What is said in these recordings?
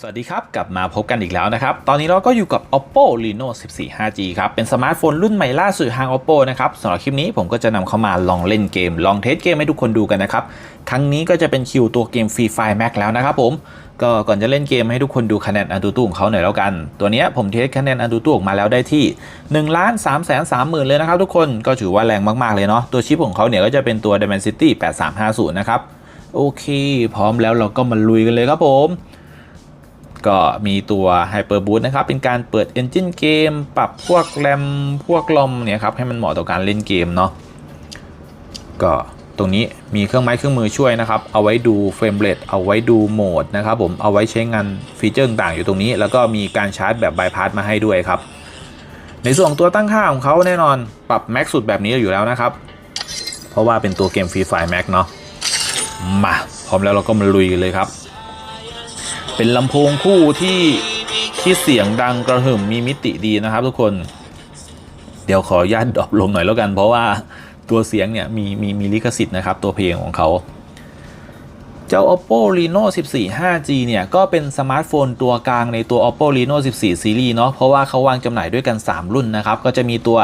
สวัสดีครับ กลับมาพบกันอีกแล้วนะครับ ตอนนี้เราก็อยู่กับ oppo reno 14 5g ครับ เป็นสมาร์ทโฟนรุ่นใหม่ล่าสุดทาง oppo นะครับสำหรับคลิปนี้ผมก็จะนำเข้ามาลองเล่นเกม ลองเทสเกมให้ทุกคนดูกันนะครับครั้งนี้ก็จะเป็นคิวตัวเกม Free Fire Max แล้วนะครับผม ก็ก่อนจะเล่นเกมให้ทุกคนดูคะแนนอันตูตู้ของเขาหน่อยแล้วกัน ตัวนี้ผมเทสคะแนนอันตูตู้ออกมาแล้วได้ที่1ล้าน3แสน3หมื่นเลยนะครับทุกคนก็ถือว่าแรงมากๆเลยเนาะตัวชิปของเขาเนี่ยก็จะเป็นตัว Dimensity 8350นะครับโอเค พร้อมแล้วเราก็มาลุยกันเลยครับผม ก็มีตัว Hyper Boost นะครับ เป็นการเปิด Engine เกม ปรับพวกแรม พวกลมเนี่ยครับ ให้มันเหมาะต่อการเล่นเกมเนาะ ก็ตรงนี้มีเครื่องไม้เครื่องมือช่วยนะครับ เอาไว้ดูเฟรมเรทเอาไว้ดูโหมดนะครับผม เอาไว้ใช้งานฟีเจอร์ต่างๆอยู่ตรงนี้ แล้วก็มีการชาร์จแบบบายพาสมาให้ด้วยครับ ในส่วนตัวตั้งค่าของเขาแน่นอนปรับแม็กสุดแบบนี้อยู่แล้วนะครับ เพราะว่าเป็นตัวเกม Free Fire Max เนาะ มาพร้อมแล้วเราก็มาลุยกันเลยครับ เป็นลำโพงคู่ที่ที่เสียงดังกระหึ่มมีมิติดีนะครับ ทุกคน เดี๋ยวขออนุญาตดรอปลงหน่อยแล้วกัน เพราะว่าตัวเสียงเนี่ยมีมีมีลิขสิทธิ์นะครับตัวเพลงของเขาเจ้า oppo reno 14 5g เนี่ย ก็เป็นสมาร์ทโฟนตัวกลางในตัว oppo reno 14 series เนาะเพราะว่าเขาวางจำหน่ายด้วยกัน 3 รุ่นนะครับ ก็จะมีตัว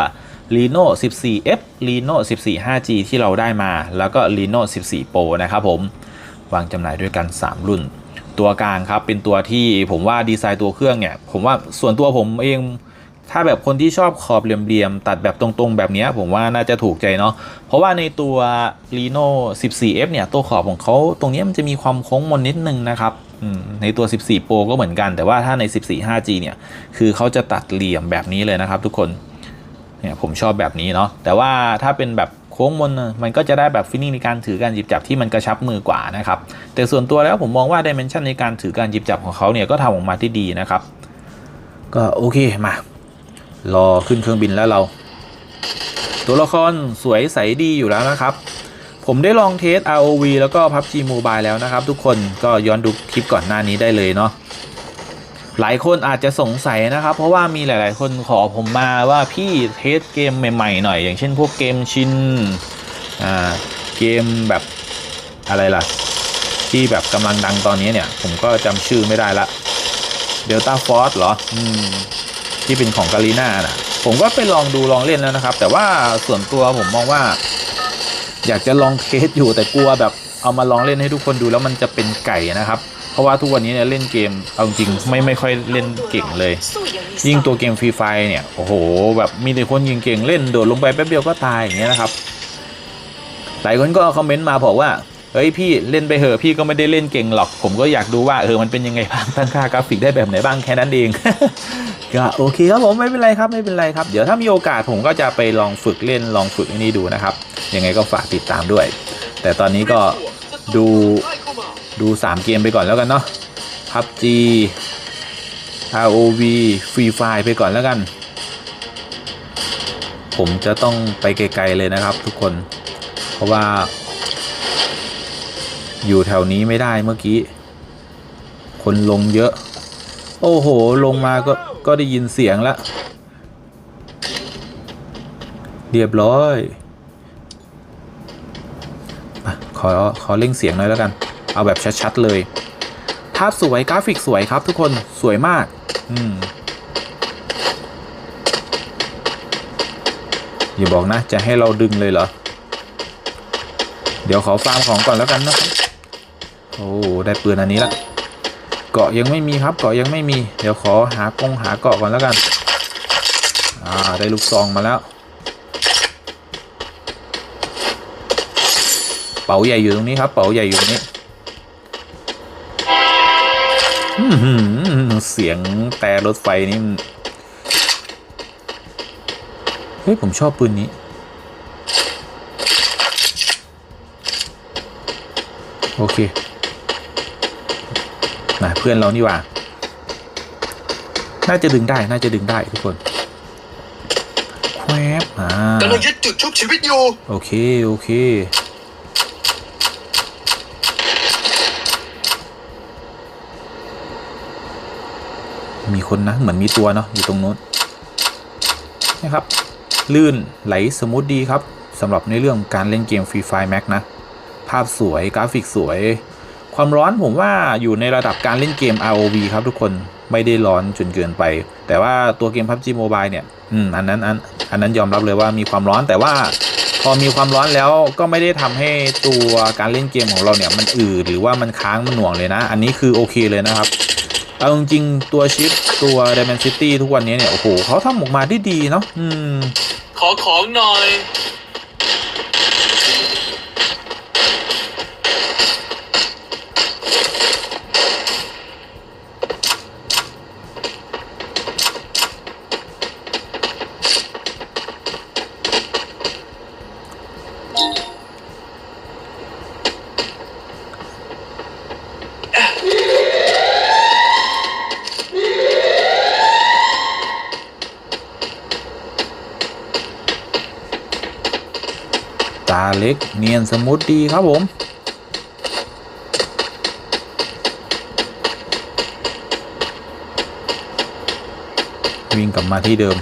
reno 14f reno 14 5g ที่เราได้มา แล้วก็ reno 14 pro นะครับผม วางจำหน่ายด้วยกัน 3 รุ่น ตัวกลางครับ เป็นตัวที่ผมว่าดีไซน์ตัวเครื่องเนี่ย ผมว่าส่วนตัวผมเอง ถ้าแบบคนที่ชอบขอบเหลี่ยมๆ ตัดแบบตรงๆ แบบนี้ผมว่าน่าจะถูกใจเนาะ เพราะว่าในตัว Reno 14F เนี่ย ตัวขอบของเขาตรงนี้มันจะมีความโค้งมนนิดนึงนะครับในตัว 14 Pro ก็เหมือนกัน แต่ว่าถ้าใน 14 5G เนี่ย คือเขาจะตัดเหลี่ยมแบบนี้เลยนะครับทุกคน เนี่ยผมชอบแบบนี้เนาะ แต่ว่าถ้าเป็นแบบ ค้งมนมันก็จะได้แบบฟิลลิ่งในการถือการหยิบจับที่มันกระชับมือกว่านะครับ แต่ส่วนตัวแล้วผมมองว่าดิเมนชันในการถือการหยิบจับของเขาเนี่ยก็ทำออกมาที่ดีนะครับ ก็โอเคมารอขึ้นเครื่องบินแล้วเรา ตัวละครสวยใสดีอยู่แล้วนะครับผมได้ลองเทส ROV แล้วก็ PUBG Mobile แล้วนะครับทุกคนก็ย้อนดูคลิปก่อนหน้านี้ได้เลยเนาะ หลายคนอาจจะสงสัยนะครับ เพราะว่ามีหลาย ๆ คนขอผมมาว่าพี่เทสเกมใหม่ ๆ หน่อย อย่างเช่นพวกเกมชินอ่าเกมแบบอะไรล่ะ ที่แบบกำลังดังตอนนี้เนี่ย ผมก็จำชื่อไม่ได้ละ Delta Force เหรออืมที่เป็นของกาลีน่านะผมก็ไปลองดูลองเล่นแล้วนะครับ แต่ว่าส่วนตัวผมมองว่า อยากจะลองเทสอยู่แต่กลัวแบบเอามาลองเล่นให้ทุกคนดูแล้วมันจะเป็นไก่นะครับ เพราะว่าทุกวันนี้เนี่ยเล่นเกมเอาจริงไม่ไม่ค่อยเล่นเก่งเลย ยิ่งตัวเกมฟรีไฟเนี่ยโอ้โหแบบมีแต่คนยิงเก่งเล่นโดดลงไปแป๊บเดียวก็ตายอย่างเงี้ยนะครับหลายคนก็คอมเมนต์มาบอกว่าเฮ้ยพี่เล่นไปเหอะพี่ก็ไม่ได้เล่นเก่งหรอก ผมก็อยากดูว่าเออมันเป็นยังไงบ้างตั้งค่ากราฟิกได้แบบไหนบ้างแค่นั้นเองก็โอเคครับผมไม่เป็นไรครับไม่เป็นไรครับ เดี๋ยวถ้ามีโอกาสผมก็จะไปลองฝึกเล่นลองฝึกนนี้ดูนะครับ ยังไงก็ฝากติดตามด้วย แต่ตอนนี้ก็ดู ดู 3 เกมไปก่อนแล้วกันเนาะ PUBG ROV Free Fire ไปก่อนแล้วกัน ผมจะต้องไปไกลๆเลยนะครับทุกคน เพราะว่า อยู่แถวนี้ไม่ได้เมื่อกี้ คนลงเยอะ โอ้โห ลงมาก็ก็ได้ยินเสียงแล้ว เรียบร้อย ขอ ขอเร่งเสียงหน่อยแล้วกัน เอาแบบชัดๆเลยภาพสวยกราฟิกสวยครับทุกคนสวยมาก อืมอย่าบอกนะ จะให้เราดึงเลยเหรอ เดี๋ยวขอฟาร์มของก่อนแล้วกันนะครับ โอ้ได้ปืนอันนี้ละ เกาะยังไม่มีครับ เกาะยังไม่มี เดี๋ยวขอหากงหาเกาะก่อนแล้วกัน อ่า ได้ลูกซองมาแล้ว เป๋าใหญ่อยู่ตรงนี้ครับ เป๋าใหญ่อยู่ตรงนี้ เสียงแต่รถไฟนี่เฮ้ย ผมชอบปืนนี้ โอเคนะเพื่อนเรานี่ว่า น่าจะดึงได้ น่าจะดึงได้ทุกคนแควบอ่ากำลังยึดจุดชุบชีวิตอยู่ โอเค โอเค มีคนนะ เหมือนมีตัวเนาะอยู่ตรงนู้นนะครับ ลื่นไหลสมูทดีครับสำหรับในเรื่องการเล่นเกม Free Fire Max นะ ภาพสวยกราฟิกสวย ความร้อนผมว่าอยู่ในระดับการเล่นเกม ROV ครับทุกคนไม่ได้ร้อนจนเกินไป แต่ว่าตัวเกม PUBG Mobile เนี่ยอืมอันนั้นอันอันนั้นยอมรับเลยว่ามีความร้อนแต่ว่าพอมีความร้อนแล้วก็ไม่ได้ทำให้ตัวการเล่นเกมของเราเนี่ยมันอืดหรือว่ามันค้างมันหน่วงเลยนะ อันนี้คือโอเคเลยนะครับ เอาจริงตัวชิปตัว Dimensity ทุกวันนี้เนี่ย โอ้โหเขาทำออกมาได้ดีเนาะอืม ขอของหน่อย ตาเล็กเนียนสมูทดีครับผมวิ่งกลับมาที่เดิม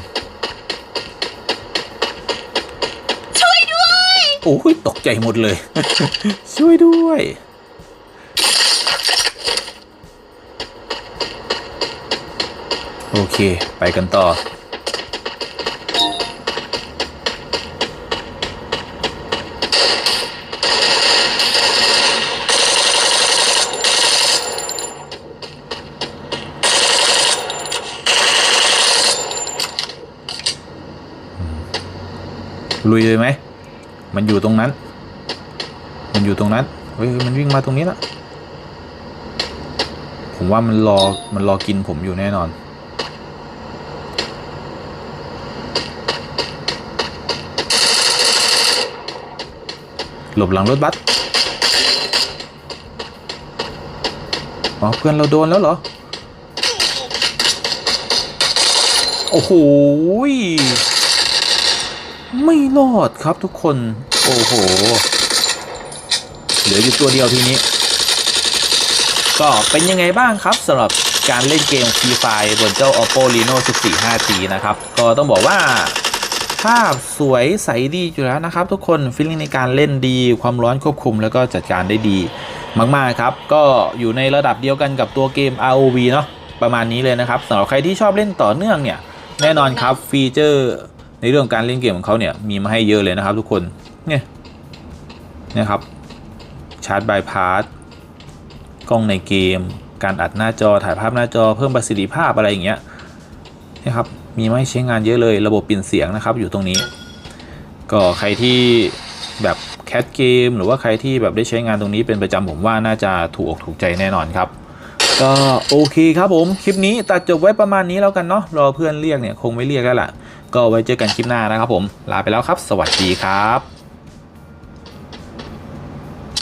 ช่วยด้วย โอ้ยตกใจหมดเลย ช่วยด้วย โอเค ไปกันต่อ ลุยเลยไหม มันอยู่ตรงนั้น มันอยู่ตรงนั้น เฮ้ย มันวิ่งมาตรงนี้ละผมว่ามันรอ มันรอกินผมอยู่แน่นอน หลบหลังรถบัส อ๋อ เพื่อนเราโดนแล้วเหรอ โอ้โห ไม่รอดครับทุกคน โอ้โห เหลืออยู่ตัวเดียวทีนี้ ก็เป็นยังไงบ้างครับสำหรับการเล่นเกม Free Fire บนเจ้า Oppo Reno 14 5G นะครับ ก็ต้องบอกว่าภาพสวยใสดีอยู่แล้วนะครับ ทุกคนฟีลลิ่งในการเล่นดีความร้อนควบคุมแล้วก็จัดการได้ดี มากๆครับ ก็อยู่ในระดับเดียวกันกับตัวเกม ROV เนาะประมาณนี้เลยนะครับสำหรับใครที่ชอบเล่นต่อเนื่องเนี่ย แน่นอนครับฟีเจอร์ ในเรื่องการเล่นเกมของเขาเนี่ยมีมาให้เยอะเลยนะครับทุกคนเนี่ยนะครับชาร์จบายพาสกล้องในเกม การอัดหน้าจอถ่ายภาพหน้าจอเพิ่มประสิทธิภาพอะไรอย่างเงี้ยนะครับมีมาให้ใช้งานเยอะเลยระบบปิ่นเสียงนะครับอยู่ตรงนี้ ก็ใครที่แบบแคสเกมหรือว่าใครที่แบบได้ใช้งานตรงนี้เป็นประจำผมว่าน่าจะถูกอกถูกใจแน่นอนครับ ก็โอเคครับผม คลิปนี้ตัดจบไว้ประมาณนี้แล้วกันเนาะรอเพื่อนเรียกเนี่ยคงไม่เรียกแล้วล่ะ ก็ไว้เจอกันคลิปหน้านะครับผม ลาไปแล้วครับ สวัสดีครับ